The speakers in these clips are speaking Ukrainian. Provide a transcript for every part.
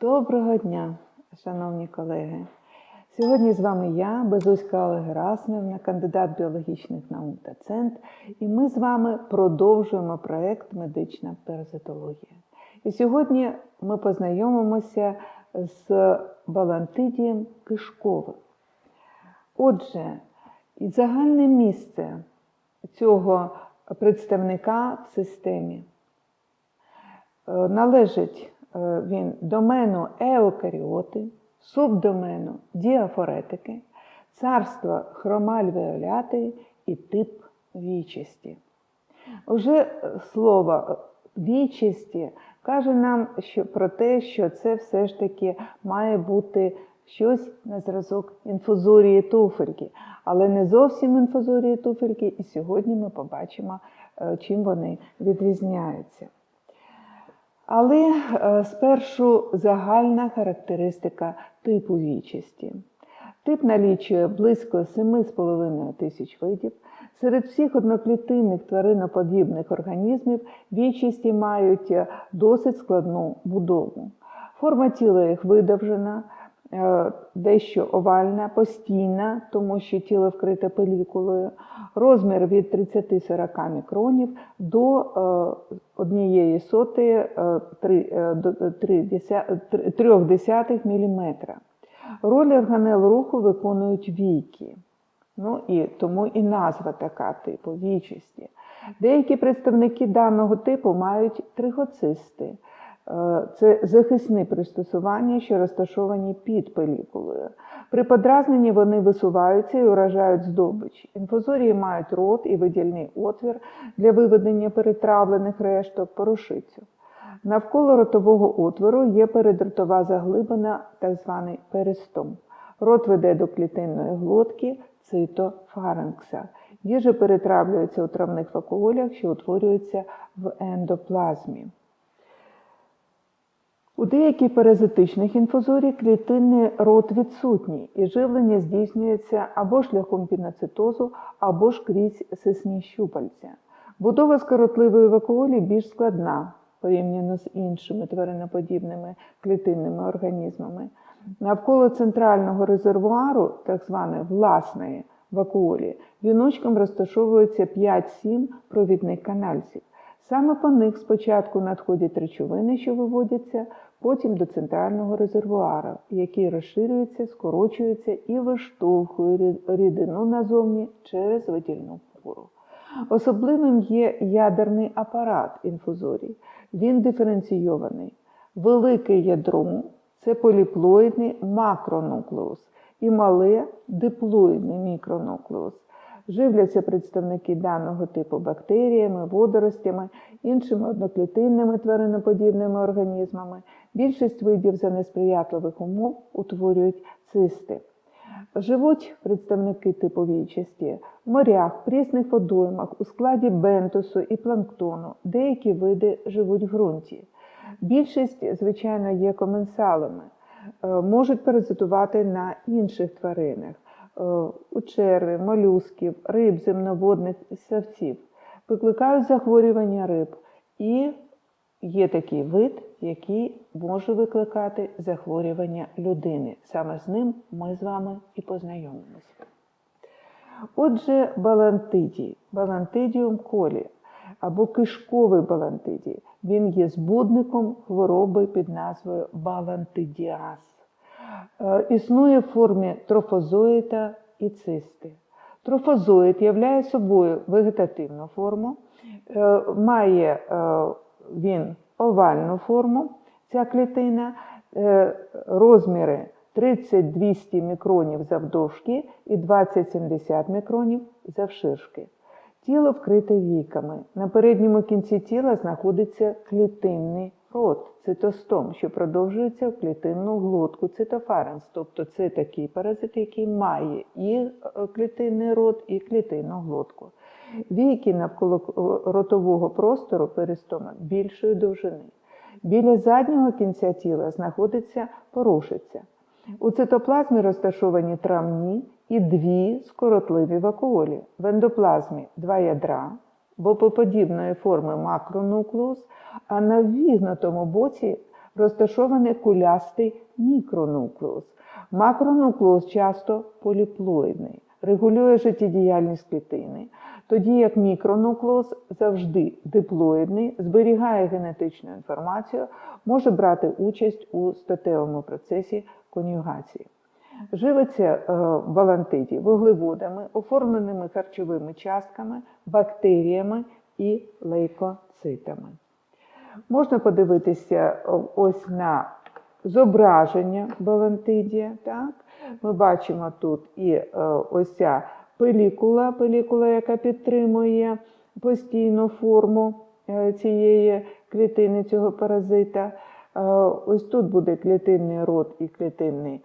Доброго дня, шановні колеги. Сьогодні з вами я, Безуська Олег Герасимівна, кандидат біологічних наук та цент, і ми з вами продовжуємо проект Медична паразитологія. І сьогодні ми познайомимося з балантидієм кишковим. Отже, загальне місце цього представника в системі Е, належить він домену еукаріоти, субдомену діафоретики, царство хромальвеоляти і тип вічисті. Уже слово вічисті каже нам що, про те, що це все ж таки має бути щось на зразок інфузорії туфельки, але не зовсім інфузорії туфельки, і сьогодні ми побачимо, е, чим вони відрізняються. Але е, спершу загальна характеристика типу вічості. Тип налічує близько 7,5 тисяч видів. Серед всіх одноклітинних твариноподібних організмів вічісті мають е, досить складну будову. Форма тіла їх видовжена, дещо овальна, постійна, тому що тіло вкрите пелікулою, розмір від 30-40 мікронів до е, однієї сотої е, трьох. Роль органел руху виконують війки. Ну і тому і назва така типу вічисті. Деякі представники даного типу мають тригоцисти. Е, це захисні пристосування, що розташовані під пелікулою. При подразненні вони висуваються і уражають здобич. Інфузорії мають рот і видільний отвір для виведення перетравлених решток порошицю. Навколо ротового отвору є передротова заглибина, так званий перистом. Рот веде до клітинної глотки цитофаринкса. Їжа перетравлюється у травних вакуолях, що утворюються в ендоплазмі. У деяких паразитичних інфузорій клітинний рот відсутній, і живлення здійснюється або шляхом піноцитозу, або ж крізь сисні щупальця. Будова скоротливої вакуолі більш складна порівняно з іншими твариноподібними клітинними організмами. Навколо центрального резервуару, так званої власної вакуолі, віночком розташовується 5-7 провідних канальців. Саме по них спочатку надходять речовини, що виводяться, потім до центрального резервуара, який розширюється, скорочується і виштовхує рідину назовні через видільну пору. Особливим є ядерний апарат інфузорій. Він диференційований. Велике ядро це поліплоїдний макронуклеус і мале диплоїдний мікронуклеус. Живляться представники даного типу бактеріями, водоростями, іншими одноклітинними твариноподібними організмами. Більшість видів за несприятливих умов утворюють цисти. Живуть представники типу вічасті в морях, прісних водоймах, у складі бентусу і планктону. Деякі види живуть в ґрунті. Більшість, звичайно, є коменсалами, е, можуть паразитувати на інших тваринах. Е, у черви, молюсків, риб, земноводних савців, викликають захворювання риб. І є такий вид, який може викликати захворювання людини. Саме з ним ми з вами і познайомимося. Отже, балантидій, балантидіум колі або кишковий балантидій, він є збудником хвороби під назвою балантидіаз. Е, існує в формі трофозоїта і цисти. Трофозоїд являє собою вегетативну форму, е, має е, він овальну форму, ця клітина, розміри 30-200 мікронів завдовжки і 20-70 мікронів завширшки. Тіло вкрите віками. На передньому кінці тіла знаходиться клітинний рот, цитостом, що продовжується в клітинну глотку цитофаренс. Тобто це такий паразит, який має і е, клітинний рот, і клітинну глотку. Віки навколо ротового простору перистома більшої довжини. Біля заднього кінця тіла знаходиться порошиця. У цитоплазмі розташовані травні і дві скоротливі вакуолі. В ендоплазмі два ядра, бопоподібної форми макронуклеус, а на вігнутому боці розташований кулястий мікронуклеус. Макронуклеус часто поліплоїдний, регулює життєдіяльність клітини, тоді як мікронуклеус завжди диплоїдний, зберігає генетичну інформацію, може брати участь у статевому процесі конюгації. Живиться е, в алантиді вуглеводами, оформленими харчовими частками, бактеріями і лейкоцитами. Можна подивитися ось на зображення балантидія. Так? Ми бачимо тут і е, ось ця пелікула, пелікула, яка підтримує постійну форму е, цієї клітини, цього паразита. Е, Ось тут буде клітинний рот і клітинний,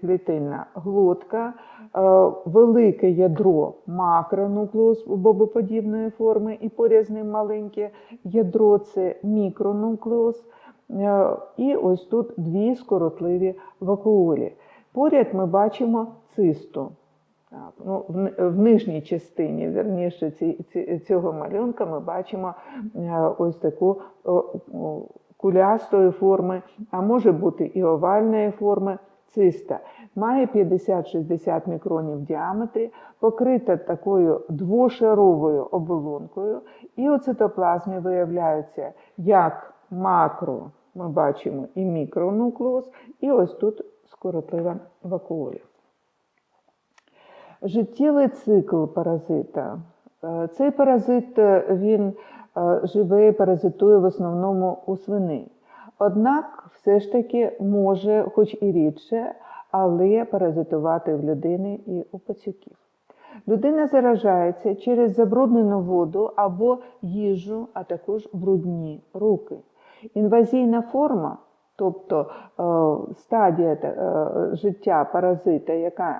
клітинна глотка, е, велике ядро макронуклеус бобоподібної форми, і поряд ним маленьке ядро це мікронуклеус. Е, І ось тут дві скоротливі вакуолі. Поряд ми бачимо цисту. Ну, в, в нижній частині, верніше, цього малюнка ми бачимо е, ось таку кулястої форми, а може бути і овальної форми циста. Має 50-60 мікронів в діаметрі, покрита такою двошаровою оболонкою, і у цитоплазмі виявляються як макро, ми бачимо і мікронуклеус, і ось тут скоротлива вакуолі. Життєвий цикл паразита. Е, Цей паразит е, він е, живе і паразитує в основному у свини. Однак, все ж таки може, хоч і рідше, але паразитувати в людини і у пацюків. Людина заражається через забруднену воду або їжу, а також брудні руки. Інвазійна форма, тобто е, стадія е, життя паразита, яка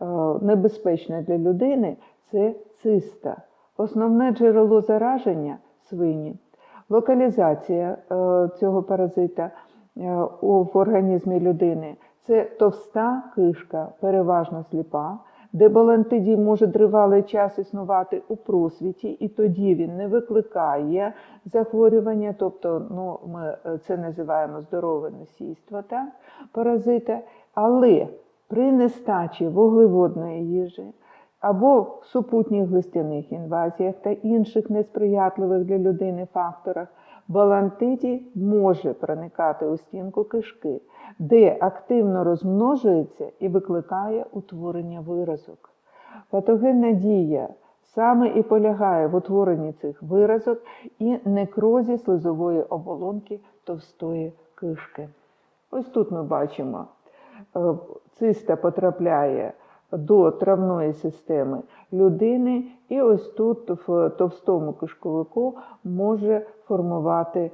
е, небезпечна для людини, це циста. Основне джерело зараження свині. Локалізація цього паразита в організмі людини. Це товста кишка, переважно сліпа, де балантидій може тривалий час існувати у просвіті, і тоді він не викликає захворювання, тобто ну, ми е, це називаємо здорове носійство так, паразита, але при нестачі вуглеводної їжі або супутніх глистяних інвазіях та інших несприятливих для людини факторах, балантидій може проникати у стінку кишки, де активно розмножується і викликає утворення виразок. Патогенна дія саме і полягає в утворенні цих виразок і некрозі слизової оболонки товстої кишки. Ось тут ми бачимо, е, циста потрапляє до травної системи людини, і ось тут в товстому кишковику може формувати, е,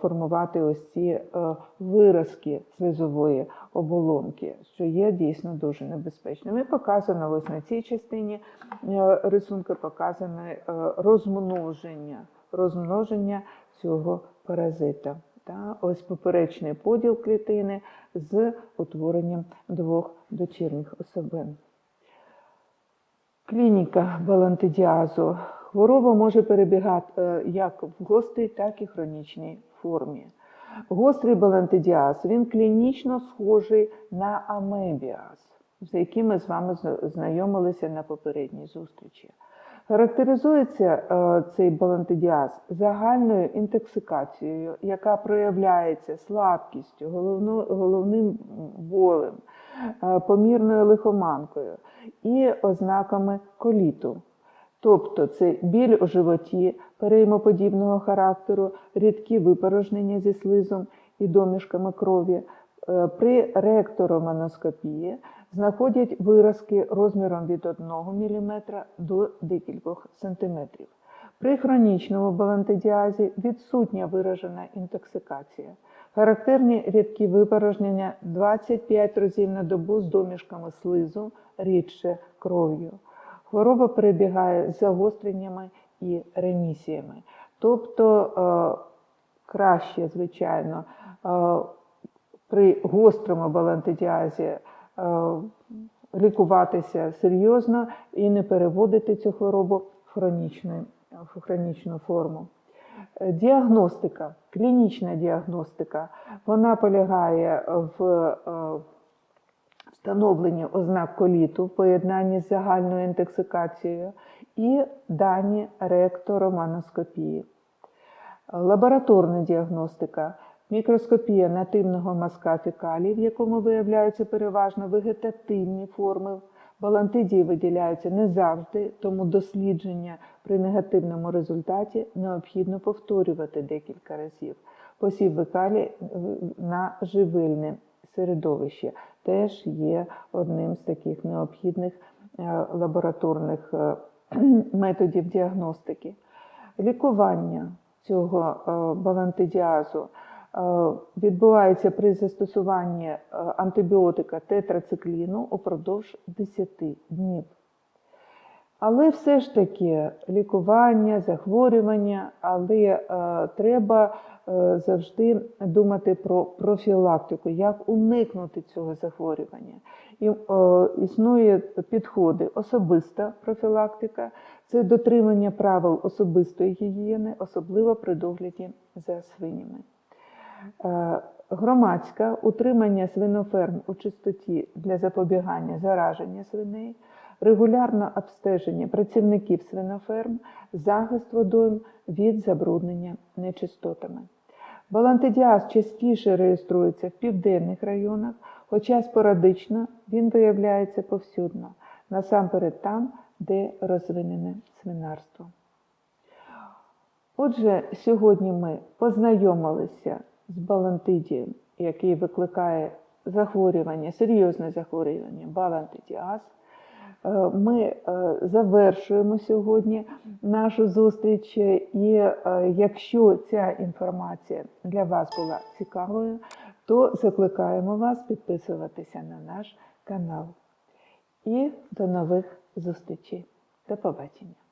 формувати ось ці е, виразки слизової оболонки, що є дійсно дуже небезпечним. І показано ось на цій частині е, рисунка показане розмноження, розмноження цього паразита. Та ось поперечний поділ клітини з утворенням двох дочірніх особин. Клініка балантидіазу. Хвороба може перебігати е, як в гострій, так і хронічній формі. Гострий балантидіаз він клінічно схожий на амебіаз, з яким ми з вами знайомилися на попередній зустрічі. Характеризується е, цей балантидіаз загальною інтоксикацією, яка проявляється слабкістю, головно- головним болем, е, помірною лихоманкою і ознаками коліту. Тобто це біль у животі переймоподібного характеру, рідкі випорожнення зі слизом і домішками крові. Е, При ректороманоскопії знаходять виразки розміром від 1 мм до декількох сантиметрів. При хронічному балантидіазі відсутня виражена інтоксикація. Характерні рідкі випорожнення 25 разів на добу з домішками слизу, рідше кров'ю. Хвороба перебігає з загостреннями і ремісіями. Тобто е, краще, звичайно, е, при гострому балантидіазі лікуватися серйозно і не переводити цю хворобу в хронічну, в хронічну форму. Е, Діагностика, клінічна діагностика, вона полягає в е, встановленні ознак коліту в поєднанні з загальною інтоксикацією і дані ректороманоскопії. Лабораторна діагностика, мікроскопія нативного мазка фекалій, в якому виявляються переважно вегетативні форми. Балантидії виділяються не завжди, тому дослідження при негативному результаті необхідно повторювати декілька разів. Посів векалі е, на живильне середовище теж є одним з таких необхідних е, лабораторних е, методів діагностики. Лікування цього балантидіазу відбувається при застосуванні е, антибіотика тетрацикліну упродовж 10 днів. Але все ж таки лікування, захворювання, але е, треба е, завжди думати про профілактику, як уникнути цього захворювання. І е, існує підходи особиста профілактика, це дотримання правил особистої гігієни, особливо при догляді за свинями. Е, Громадська утримання свиноферм у чистоті для запобігання зараження свиней, регулярне обстеження працівників свиноферм, захист водойм від забруднення нечистотами. Балантидіаз частіше реєструється в південних районах, хоча спорадично він виявляється повсюдно, насамперед там, де розвинене свинарство. Отже, сьогодні ми познайомилися з балантидієм, який викликає захворювання, серйозне захворювання, балантидіаз. Е, Ми е, завершуємо сьогодні нашу зустріч, і е, якщо ця інформація для вас була цікавою, то закликаємо вас підписуватися на наш канал. І до нових зустрічей. До побачення!